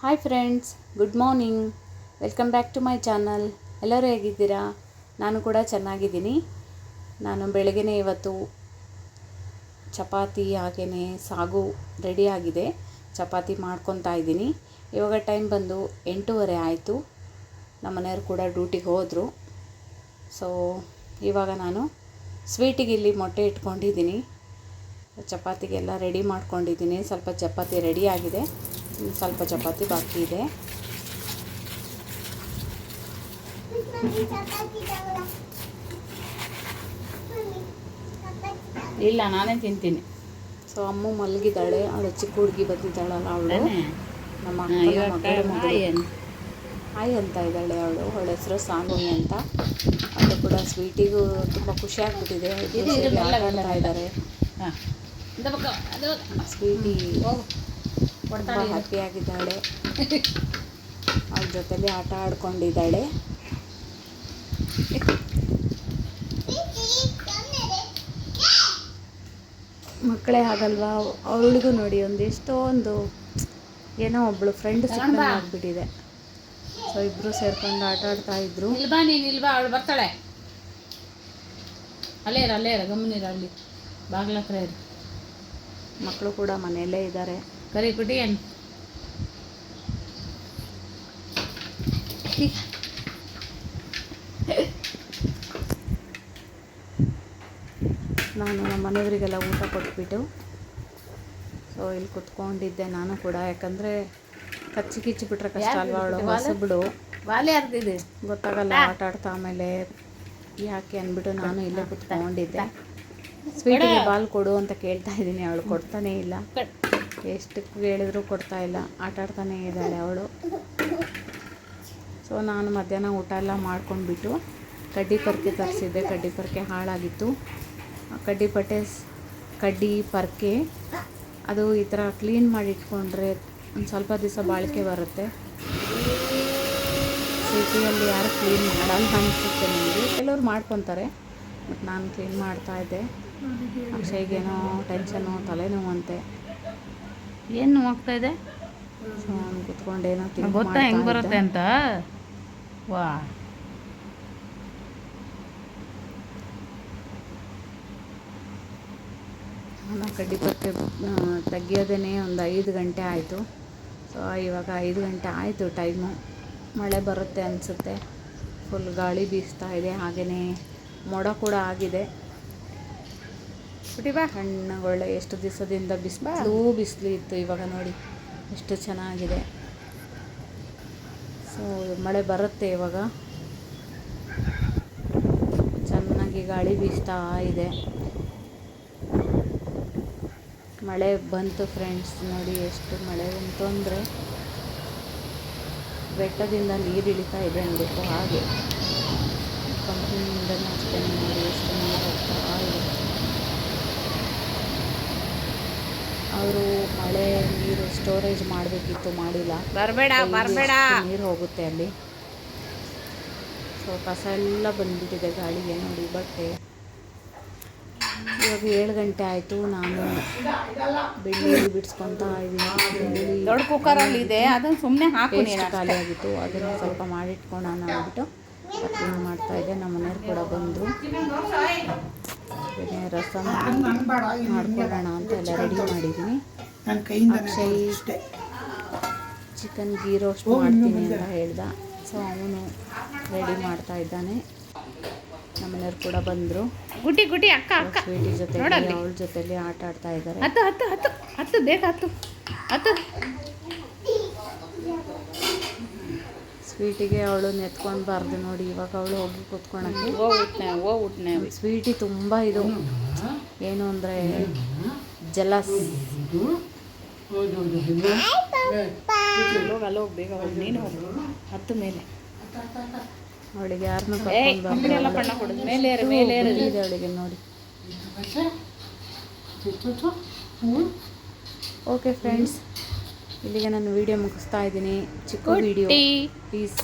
Hi friends good morning welcome back to my channel ಎಲ್ಲರೂ ಹೇಗಿದ್ದೀರಾ? ನಾನು ಕೂಡ ಚೆನ್ನಾಗಿದ್ದೀನಿ. ನಾನು ಬೆಳಗ್ಗೆ ಇವತ್ತು ಚಪಾತಿ ಹಾಗೆಯೇ ಸಾಗು ರೆಡಿ ಆಗಿದೆ. ಚಪಾತಿ ಮಾಡ್ಕೊತಾ ಇದ್ದೀನಿ. ಇವಾಗ ಟೈಮ್ ಬಂದು ಎಂಟೂವರೆ ಆಯಿತು. ನಮ್ಮ ಮನೆಯವರು ಕೂಡ ಡ್ಯೂಟಿಗೆ ಹೋದರು. ಸೊ ಇವಾಗ ನಾನು ಸ್ವೀಟಿಗೆ ಇಲ್ಲಿ ಮೊಟ್ಟೆ ಇಟ್ಕೊಂಡಿದ್ದೀನಿ. ಚಪಾತಿಗೆಲ್ಲ ರೆಡಿ ಮಾಡ್ಕೊಂಡಿದ್ದೀನಿ. ಸ್ವಲ್ಪ ಚಪಾತಿ ರೆಡಿ ಆಗಿದೆ. ಸ್ವಲ್ಪ ಚಪಾತಿ ಬಾಕಿ ಇದೆ. ಇಲ್ಲ ನಾನೇ ತಿಂತೀನಿ. ಸೊ ಅಮ್ಮ ಮಲಗಿದ್ದಾಳೆ. ಅವಳು ಚಿಕ್ಕ ಹುಡುಗಿ ಬಂದಿದ್ದಾಳಲ್ಲ ಅವಳು. ನಮ್ಮ ಮಗಳ ಹಾಯ್ ಅಂತ. ಇದ್ದಾಳೆ ಅವಳು. ಅವಳ ಹೆಸರು ಸಾನ್ವಿ ಅಂತ. ಅದು ಕೂಡ ಸ್ವೀಟಿಗೂ ತುಂಬ ಖುಷಿ ಆಗ್ಬಿಟ್ಟಿದೆ. ಆಡ್ತಾ ಇದ್ದಾರೆ. ಸ್ವೀಟಿ. ತುಂಬ ಹ್ಯಾಪಿಯಾಗಿದ್ದಾಳೆ. ಇರು. ಹ್ಯಾಪಿ ಆಗಿದ್ದಾಳೆ ಅವ್ರ ಜೊತೆಲಿ ಆಟ ಆಡ್ಕೊಂಡಿದ್ದಾಳೆ. ಮಕ್ಕಳೇ ಆಗಲ್ವಾ? ಅವಳಿಗೂ ನೋಡಿ ಒಂದು ಎಷ್ಟೋ ಒಂದು ಏನೋ ಒಬ್ಳು ಫ್ರೆಂಡ್ ಆಗ್ಬಿಟ್ಟಿದೆ. ಸೊ ಇಬ್ರು ಸೇರ್ಕೊಂಡು ಆಟ ಆಡ್ತಾ ಇದ್ರು. ಇಲ್ವಾ ನೀನು ಇಲ್ವಾ ಅವಳು ಬರ್ತಾಳೆ. ಅಲ್ಲೇ ಇರ ಅಲ್ಲೇ ಇರ ಗಮನಿರ ಅಲ್ಲಿ. ಇರು. ಮಕ್ಕಳು ಕೂಡ ಮನೆಯಲ್ಲೇ ಇದ್ದಾರೆ. ಕರಿ ಕುಟಿ ಏನು ನಾನು ನಮ್ಮ ಮನೆಯವರಿಗೆಲ್ಲ ಊಟ ಕೊಟ್ಬಿಟ್ಟು ಸೊ ಇಲ್ಲಿ ಕುತ್ಕೊಂಡಿದ್ದೆ ನಾನು ಕೂಡ ಯಾಕಂದರೆ ಕಚ್ಚಿ ಕಿಚ್ಚಿ ಬಿಟ್ರೆ ಕಷ್ಟ ಅಲ್ವಾ ಅವಳು? ಬಿಡು ವಾಲೆ ಅರ್ದಿದೆ ಗೊತ್ತಾಗಲ್ಲ ಆಟ ಆಡ್ತಾ ಆಮೇಲೆ ಯಾಕೆ ಅಂದ್ಬಿಟ್ಟು ನಾನು ಇಲ್ಲೇ ಕುತ್ಕೊಂಡಿದ್ದೆ. ಸ್ವೀಟಿಗೆ ಬಾಲ್ ಕೊಡು ಅಂತ ಕೇಳ್ತಾ ಇದ್ದೀನಿ ಅವಳು ಕೊಡ್ತಾನೇ ಇಲ್ಲ. ಎಷ್ಟು ಹೇಳಿದ್ರು ಕೊಡ್ತಾ ಇಲ್ಲ. ಆಟ ಆಡ್ತಾನೇ ಇದ್ದಾಳೆ ಅವಳು. ಸೊ ನಾನು ಮಧ್ಯಾಹ್ನ ಊಟ ಎಲ್ಲ ಮಾಡ್ಕೊಂಡ್ಬಿಟ್ಟು ಕಡ್ಡಿ ಪರ್ಕೆ ತರಿಸಿದ್ದೆ. ಕಡ್ಡಿ ಪರ್ಕೆ ಹಾಳಾಗಿತ್ತು. ಕಡ್ಡಿ ಪಟ್ಟೆ, ಕಡ್ಡಿ ಪರ್ಕೆ, ಅದು ಈ ಥರ ಕ್ಲೀನ್ ಮಾಡಿ ಇಟ್ಕೊಂಡ್ರೆ ಒಂದು ಸ್ವಲ್ಪ ದಿವಸ ಬಾಳಿಕೆ ಬರುತ್ತೆ. ಸಿಟಿಯಲ್ಲಿ ಯಾರು ಕ್ಲೀನ್ ಮಾಡಲ್ಲ ಅನಿಸುತ್ತೆ ನನಗೆ. ಕೆಲವ್ರು ಮಾಡ್ಕೊತಾರೆ ಬಟ್ ನಾನು ಕ್ಲೀನ್ ಮಾಡ್ತಾ ಇದ್ದೆ. ಅಕ್ಷಯ್ಗೇನೋ ಟೆನ್ಷನು ತಲೆನೋವು ಏನು ನೋವಾಗ್ತಾ ಇದೆ? ಕುತ್ಕೊಂಡೇನೋ ಗೊತ್ತಾ ಹೆಂಗೆ ಬರುತ್ತೆ ಅಂತ? ವಾ. ನಾನು ಕಡ್ಡಿ ಪಕ್ಕೆ ತೆಗಿಯೋದೇ ಒಂದು ಐದು ಗಂಟೆ ಆಯಿತು. ಸೊ ಇವಾಗ ಐದು ಗಂಟೆ ಆಯಿತು ಟೈಮು. ಮಳೆ ಬರುತ್ತೆ ಅನಿಸುತ್ತೆ. ಫುಲ್ ಗಾಳಿ ಬೀಸ್ತಾ ಇದೆ. ಹಾಗೆಯೇ ಮೋಡ ಕೂಡ ಆಗಿದೆ. ಕುಟಿ ಹಣ್ಣ ಹಣ್ಣುಗಳು ಎಷ್ಟು ದಿವಸದಿಂದ ಬಿಸಿಲು ಬಿಸಿಲು ಇತ್ತು ಇವಾಗ ನೋಡಿ. ಎಷ್ಟು ಚೆನ್ನಾಗಿದೆ. ಸೊ ಮಳೆ ಬರುತ್ತೆ ಇವಾಗ. ಚೆನ್ನಾಗಿ ಗಾಳಿ ಬೀಸ್ತಾ ಇದೆ. ಮಳೆ ಬಂತು ಫ್ರೆಂಡ್ಸ್ ನೋಡಿ ಎಷ್ಟು ಮಳೆ ಬಂತು ಅಂದರೆ. ಬೆಟ್ಟದಿಂದ ನೀರು ಇಳಿತಾ ಇದೆ ಅನ್ಬೇಕು ಹಾಗೆ. ಕಂಪ್ನಿಯಿಂದ ಅಷ್ಟೇ ನೋಡಿ ಎಷ್ಟು ನೀರು ಹೋಗ್ತಾ ಇದೆ ಅವರು ಮಳೆ ನೀರು ಸ್ಟೋರೇಜ್ ಮಾಡಬೇಕಿತ್ತು ಮಾಡಿಲ್ಲ. ಬರಬೇಡ ಬರಬೇಡ. ನೀರು ಹೋಗುತ್ತೆ ಅಲ್ಲಿ? ಸೊ ಕಸ ಎಲ್ಲ ಬಂದ್ಬಿಟ್ಟಿದೆ ಗಾಳಿಗೆ ನೋಡಿ ಬಟ್ಟೆ. ಇವಾಗ ಏಳು ಗಂಟೆ ಆಯಿತು ನಾನು ಬೆಳ್ಳುಳ್ಳಿ ಬಿಡಿಸ್ಕೊಂತ ಇದ್ದೀನಿ. ದೊಡ್ಡ ಕುಕ್ಕರಲ್ಲಿ ಇದೆ ಅದನ್ನು ಸುಮ್ಮನೆ ಹಾಕಿ ಖಾಲಿ ಆಗಿತ್ತು ಅದನ್ನು ಸ್ವಲ್ಪ ಮಾಡಿಟ್ಕೊಳ್ಳೋಣ ಅಂದ್ಬಿಟ್ಟು ಕ್ಲೀನ್ ಮಾಡ್ತಾ ಇದ್ದೆ ನಮ್ಮ ಮನೆಯವ್ರು ಕೂಡ ಬಂದರು. ರಸ ರಸಮ್ ಮಾಡ್ಕೊಳ್ಳೋಣ ಅಂತ ಎಲ್ಲ ರೆಡಿ ಮಾಡಿದ್ದೀನಿ ನನ್ನ ಕೈಯಿಂದ ಇಷ್ಟೆ ಚಿಕನ್ ಗೀ ರೋಸ್ಟ್ ಮಾಡ್ತೀನಿ ಅಂತ ಹೇಳ್ದ. ಸೊ ಅವನು ರೆಡಿ ಮಾಡ್ತಾ ಇದ್ದಾನೆ. ನಮ್ಮನೆಯವ್ರು ಕೂಡ ಬಂದರು. ಗುಟಿ ಗುಟಿ ಅಕ್ಕ ಅಕ್ಕ. ಸ್ವೀಟಿ ಜೊತೆ. ಅವಳ ಜೊತೆಲಿ ಆಟ ಆಡ್ತಾ ಇದ್ದಾರೆ ಹತ್ತು ಹತ್ತು ಹತ್ತು. ಹತ್ತು ಬೇಗ ಹತ್ತು. ಹತ್ತು. ಸ್ವೀಟಿಗೆ ಅವಳು ನೆತ್ಕೊಳ್ಬಾರ್ದು ನೋಡಿ. ಇವಾಗ ಅವಳು ಹೋಗಿ ಕೂತ್ಕೊಳಕ್ಕೆ. ಹೋಗ್ಬಿಟ್ನೆ ಹೋಗ್ಬಿಟ್ನೆ. ಸ್ವೀಟಿ ತುಂಬ ಇದು. ಏನು ಅಂದರೆ ಜಲಸ್ ಹೋಗಿ ಅಲ್ಲಿ ಹೋಗಿ ಬೇಗ ಹೋಗಿ ನೀನು ಹೋಗು ಹತ್ತು ಮೇಲೆ ಅವಳಿಗೆ ಯಾರನ್ನೂ ಇದೆ ಅವಳಿಗೆ ನೋಡಿ ಓಕೆ ಫ್ರೆಂಡ್ಸ್ ಇಲ್ಲಿಗೆ ನಾನು ವಿಡಿಯೋ ಮುಗಿಸ್ತಾ ಇದ್ದೀನಿ. ಚಿಕ್ಕ ವಿಡಿಯೋ ಪ್ಲೀಸ್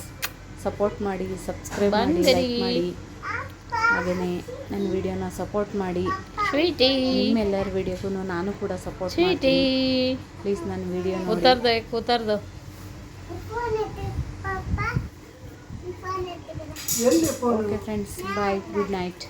ಸಪೋರ್ಟ್ ಮಾಡಿ ಸಬ್ಸ್ಕ್ರೈಬ್ ಮಾಡಿ. ಲೈಕ್ ಮಾಡಿ. ಹಾಗೆಯೇ ನನ್ನ ವಿಡಿಯೋನ ಸಪೋರ್ಟ್ ಮಾಡಿ. ಸ್ವೀಟಿ ನಿಮ್ಮೆಲ್ಲರ ವಿಡಿಯೋಗೂ ನಾನು ಕೂಡ ಸಪೋರ್ಟ್ ಸ್ವೀಟಿ ಮಾಡ್ತೀನಿ ಪ್ಲೀಸ್ ನನ್ನ ವಿಡಿಯೋ ಕೂತರ್ದು ಕೂತರ್ದು. ಎಲ್ಲಿ phone okay friends bye good night